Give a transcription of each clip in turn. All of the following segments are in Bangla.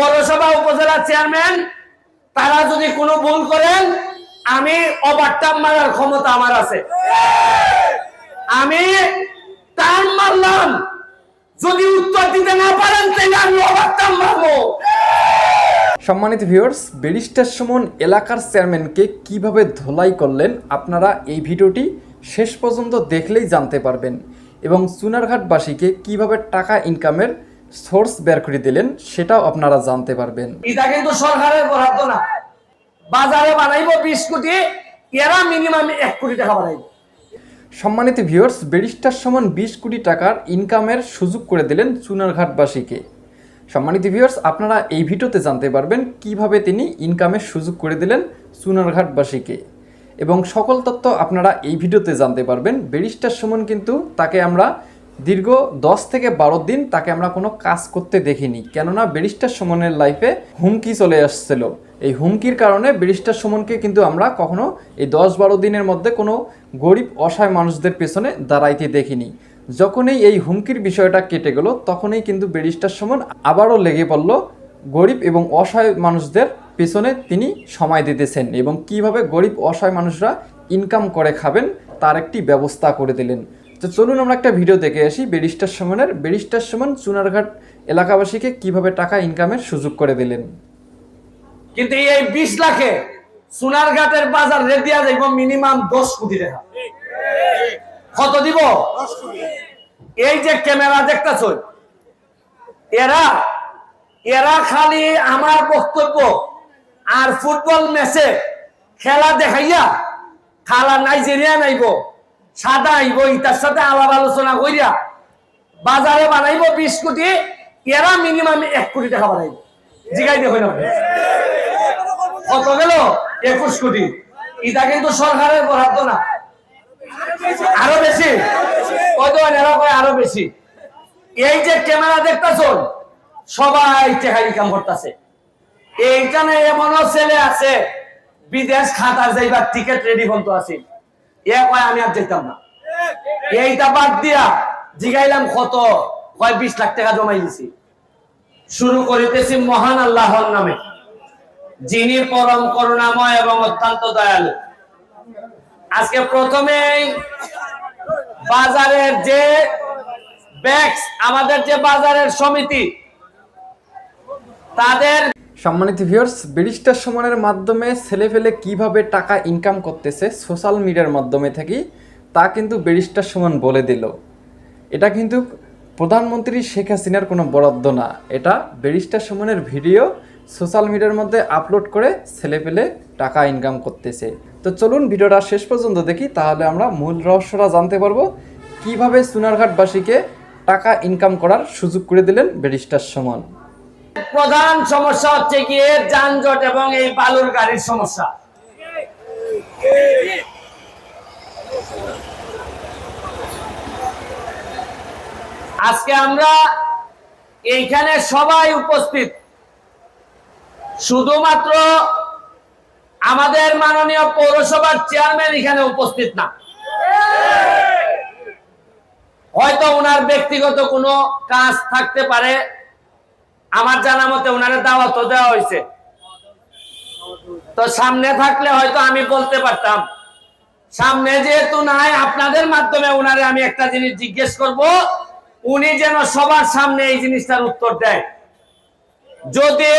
পৌরসভা উপজেলা চেয়ারম্যান, তারা যদি কোনো ভুল করেন, আমি ওভারটাম মারার ক্ষমতা আমার আছে। আমি টান মারলাম। যদি উত্তর দিতে না পারেন, তাহলে আমি ওভারটাম মারবো। সম্মানিত ভিউয়ার্স, ব্যারিস্টার সুমন এলাকার চেয়ারম্যানকে কীভাবে ধোলাই করলেন, আপনারা এই ভিডিওটি শেষ পর্যন্ত দেখলেই জানতে পারবেন এবং চুনারঘাটবাসীকে কীভাবে টাকা ইনকামের সোর্স বের করে দিলেন সেটাও আপনারা জানতে পারবেন। এটা কিন্তু সরকারের বরাদ্দ না। বাজারে বানাইবো বিশ কোটি এরা মিনিমাম এক কোটি টাকা বানাইবো। সম্মানিত ভিউয়ার্স ব্যারিস্টার সমান বিশ কোটি টাকার ইনকামের সুযোগ করে দিলেন চুনারঘাটবাসীকে। সম্মানিত ভিউয়ার্স আপনারা এই ভিডিওতে জানতে পারবেন কীভাবে তিনি ইনকামের সুযোগ করে দিলেন চুনারঘাটবাসীকে। এবং সকল তথ্য আপনারা এই ভিডিওতে জানতে পারবেন। ব্যারিস্টার সুমন কিন্তু তাকে আমরা দীর্ঘ দশ থেকে বারো দিন তাকে আমরা কোনো কাজ করতে দেখিনি। কেননা ব্যারিস্টার সুমনের লাইফে হুমকি চলে আসছিল। এই হুমকির কারণে ব্যারিস্টার সুমনকে কিন্তু আমরা কখনো এই দশ বারো দিনের মধ্যে কোনো গরিব, অসহায় মানুষদের পেছনে দাঁড়াইতে দেখিনি। যখনই এই হুমকির বিষয়টা কেটে গেল, তখনই কিন্তু ব্যারিস্টার সুমন আবারও লেগে পড়ল গরিব এবং অসহায় মানুষদের পেছনে তিনি সময় দিতেছেন এবং কীভাবে গরিব, অসহায় মানুষরা ইনকাম করে খাবেন, তার একটি ব্যবস্থা করে দিলেন। তো চলুন আমরা একটা ভিডিও দেখে আসি। ব্যারিস্টার সুমনের। ব্যারিস্টার সুমন চুনারঘাট এলাকাবাসীকে কীভাবে টাকা ইনকামের সুযোগ করে দিলেন? কিন্তু এই বিশ লাখে সোনারঘাটের বাজার রেট দিয়া যাইব মিনিমাম দশ কোটি টাকা। কত দিব? এই যে ক্যামেরা দেখতেছ? এরা এরা খালি আমার বক্তব্য আর ফুটবল ম্যাচে খেলা দেখাইয়া খালা নাইজেরিয়া নাইব। সাদা আইব ইটার সাথে আলাপ আলোচনা কইরা বাজারে বানাইব বিশ কোটি, এরা মিনিমাম এক কোটি টাকা বানাইব। জিগাই দেখো কত গেল? একুশ কোটি। এটা কিন্তু সরকারের বরাদ্দ না। আরও বেশি। আরও বেশি। এই যে ক্যামেরা দেখতেছ, সবাই টাকা ইনকাম করতেছে। এইখানে এমনও ছেলে আছে, বিদেশ খাতা যাইবার টিকিট রেডি বলতো আছে। আমি আর যেতাম না। এইটা বাদ দিয়া জিগাইলাম কত? কয়, বিশ লাখ টাকা জমাই দিছি। শুরু করিতেছি মহান আল্লাহর নামে। যিনি পরম করুণাময় এবং অত্যন্ত দয়ালু। আজকে প্রথমেই বাজারের যে ব্যাগস, আমাদের যে বাজারের সমিতি, তাদের সম্মানিত ভিউয়ার্স ব্যারিস্টার সমানের মাধ্যমে ছেলে ফেলে কীভাবে টাকা ইনকাম করতেছে সোশ্যাল মিডিয়ার মাধ্যমে থাকি, তা কিন্তু ব্যারিস্টার সমান বলে দিল। এটা কিন্তু প্রধানমন্ত্রী শেখ হাসিনার কোনো বরাদ্দ না। এটা ব্যারিস্টার সমানের ভিডিও সোশ্যাল মিডিয়ার মধ্যে আপলোড করে ছেলে পেলে টাকা ইনকাম করতেছে। তো চলুন ভিডিওটা শেষ পর্যন্ত দেখি, তাহলে আমরা মূল রহস্যটা জানতে পারব। কীভাবে সুনারঘাটবাসীকে টাকা ইনকাম করার সুযোগ করে দিলেন ব্যারিস্টার সমান? প্রধান সমস্যা হচ্ছে গিয়ে যানজট এবং এই বালুর গাড়ির সমস্যা। আজকে আমরা এইখানে সবাই উপস্থিত। শুধুমাত্র আমাদের মাননীয় পৌরসভার চেয়ারম্যান এখানে উপস্থিত না। হয়তো ওনার ব্যক্তিগত কোনো কাজ থাকতে পারে। আমার জানা মতে ওনারে দাওয়াত দেওয়া হয়েছে। তো সামনে থাকলে হয়তো আমি বলতে পারতাম। সামনে যেহেতু নাই, আপনাদের মাধ্যমে ওনারে আমি একটা জিনিস জিজ্ঞেস করব। উনি যেন সবার সামনে এই জিনিসটার উত্তর দেয়। যদি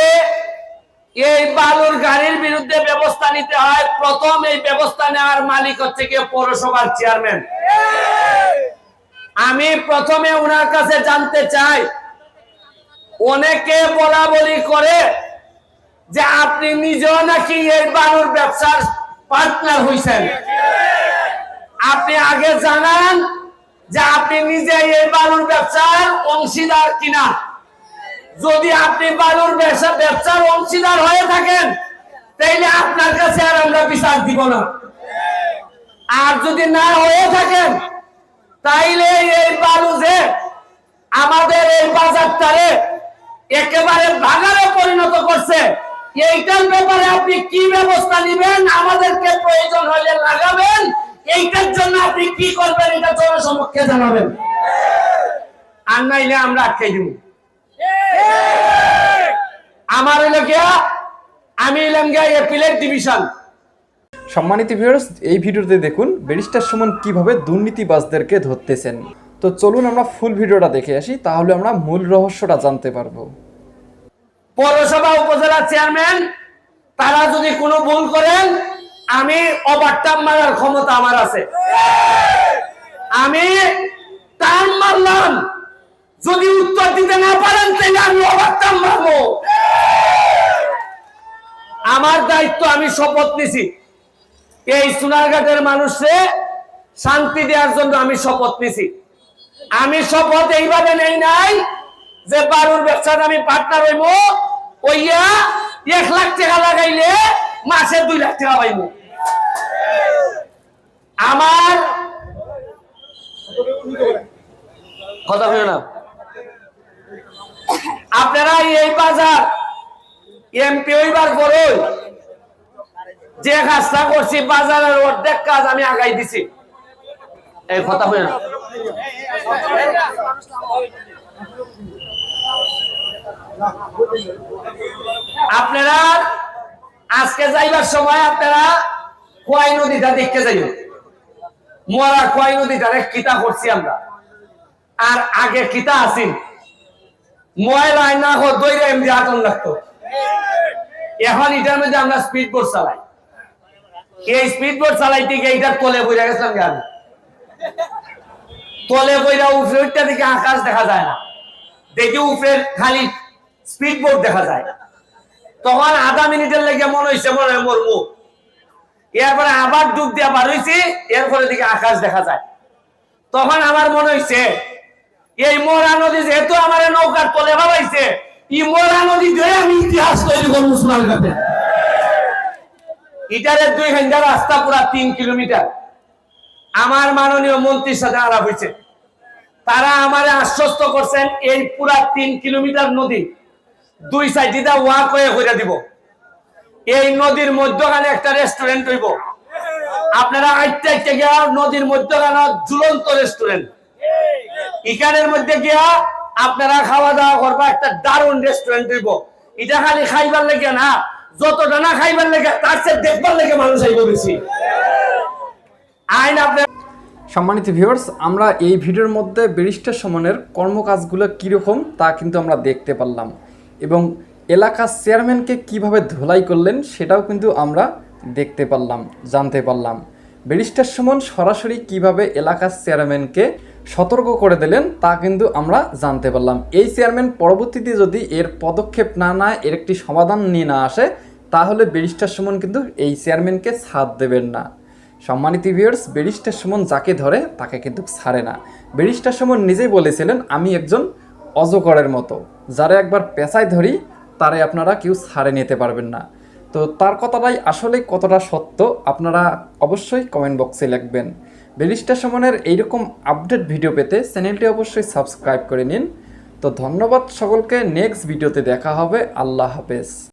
এই বালুর গাড়ির বিরুদ্ধে ব্যবস্থা নিতে হয়, প্রথম এই ব্যবস্থা নেওয়ার মালিক হচ্ছে কি পৌরসভার চেয়ারম্যান। আমি প্রথমে ওনার কাছে জানতে চাই অনেকে বলা বলি করে যে আপনি নিজেও নাকি এই বালুর ব্যবসার পার্টনার হইছেন। আপনি আগে জানান যে আপনি নিজে এই বালুর ব্যবসার অংশীদার কিনা। যদি আপনি বালুর ব্যবসা ব্যবসার অংশীদার হয়ে থাকেন, তাইলে আপনার কাছে আর আমরা বিচার দিব না। আর যদি না হয়ে থাকেন, তাইলে এই বালু যে আমাদের এই বাজারটারে একেবারে ভাগারে পরিণত করছে। এইটার ব্যাপারে আপনি কি ব্যবস্থা নেবেন? আমাদেরকে প্রয়োজন হলে লাগাবেন। এইটার জন্য আপনি কি করবেন এটা জনসমক্ষে জানাবেন। আর নাইলে আমরা আটকে দিব। আমার গিয়া, আমি এলাম গিয়া এপিলেট ডিভিশন সম্মানিত ভিউয়ার্স এই ভিডিওতে দেখুন, ব্যারিস্টার সুমন কীভাবে দুর্নীতিবাজদেরকে ধরতেছেন। তো চলুন আমরা ফুল ভিডিওটা দেখে আসি, তাহলে আমরা মূল রহস্যটা জানতে পারব। পৌরসভা উপজেলা চেয়ারম্যান, তারা যদি কোনো ভুল করেন, আমি ওভারটার্ম মারার ক্ষমতা আমার আছে। আমি টার্ম মারলাম। যদি উত্তর দিতে না পারেন, তাহলে আমি ওভারটার্ম মারবো। আমার দায়িত্ব, আমি শপথ নিছি। এই সোনারঘাটের মানুষে শান্তি দেওয়ার জন্য আমি শপথ নিছি। আমি শপথ এইভাবে নেই নাই যে বারুর ব্যবসার আমি পার্টনার হইব ওইয়া এক লাখ টাকা লাগাইলে মাসে দুই লাখ টাকা পাইব। আমার কথা বলো না আপনারা এই বাজার এমপি হইবার পরই যে কাজটা করছি, বাজারের অর্ধেক কাজ আমি আগাই দিছি। এই কথা না আপনারা আজকে যাইবার সময় আপনারা খোয়াই নদীটা দেখতে যাইব মরা খোয়াই নদীটারে কিতা করছি আমরা। আর আগে কিতা আসিন ময়লায় না হো দইরে এমনি আটন লাগতো। এখন এটার মধ্যে আমরা স্পিড বোট চালাই। এই স্পিড বোট চালাইতে গিয়ে এটা তলে বইরা গেছিলাম আমি। তলে বইরা উপরে, ওইটা দিকে আকাশ দেখা যায় না। দেখি উপরে খালি স্পিড বোট দেখা যায়। তখন আধা মিনিটের লেগে মনে হয়েছে মনে হয় মরমু এরপরে আবার ডুব দিয়া বার হয়েছি এরপরে দিকে আকাশ দেখা যায়। তখন আমার মনে হয়েছে এই মোরা নদী যেহেতু আমার নৌকার তলে ভাবাইছে এই মোরা নদী ধরে আমি ইতিহাস তৈরি করব সোনার ঘাটে ইটারের দুই ঘণ্টা রাস্তা পুরা তিন কিলোমিটার। আমার মাননীয় মন্ত্রীর সাথে আলাপ হয়েছে। তারা আমারে আশ্বস্ত করছেন, এই পুরা তিন কিলোমিটার নদী দুই সাইডে ওয়াক হয়ে করে দিব। এই নদীর মধ্যখানে একটা রেস্টুরেন্ট হইব। আপনারা আইতে গিয়া নদীর মধ্যখানে ঝুলন্ত রেস্টুরেন্ট ইকানের মধ্যে গিয়া আপনারা খাওয়া দাওয়া করবা একটা দারুণ রেস্টুরেন্ট হইব। এটা খালি খাইবার লেগে না, যতটা না খাইবার লেগে, তার চেয়ে দেখবার লেগে মানুষ আইব বেশি। আইন সম্মানিত ভিউয়ার্স আমরা এই ভিডিওর মধ্যে ব্যারিস্টার সমানের কর্মকাজগুলো কীরকম তা কিন্তু আমরা দেখতে পারলাম। এবং এলাকার চেয়ারম্যানকে কীভাবে ধোলাই করলেন সেটাও কিন্তু আমরা দেখতে পারলাম, জানতে পারলাম। ব্যারিস্টার সুমন সরাসরি কীভাবে এলাকার চেয়ারম্যানকে সতর্ক করে দিলেন তা কিন্তু আমরা জানতে পারলাম। এই চেয়ারম্যান পরবর্তীতে যদি এর পদক্ষেপ না নেয়, এর একটি সমাধান নিয়ে না আসে, তাহলে ব্যারিস্টার সুমন কিন্তু এই চেয়ারম্যানকে ছাড় দেবেন না। সম্মানিত ভিউয়ার্স ব্যারিস্টার সুমন যাকে ধরে, তাকে কিন্তু ছাড়ে না। ব্যারিস্টার সুমন নিজেই বলেছিলেন, আমি একজন অজগরের মতো। যারা একবার পেশায় ধরি, তারে আপনারা কেউ ছাড়ে নিতে পারবেন না। তো তার কথাটাই আসলে কতটা সত্য, আপনারা অবশ্যই কমেন্ট বক্সে লিখবেন। ব্যারিস্টার সুমনের এইরকম আপডেট ভিডিও পেতে চ্যানেলটি অবশ্যই সাবস্ক্রাইব করে নিন। তো ধন্যবাদ সকলকে নেক্সট ভিডিওতে দেখা হবে। আল্লাহ হাফেজ।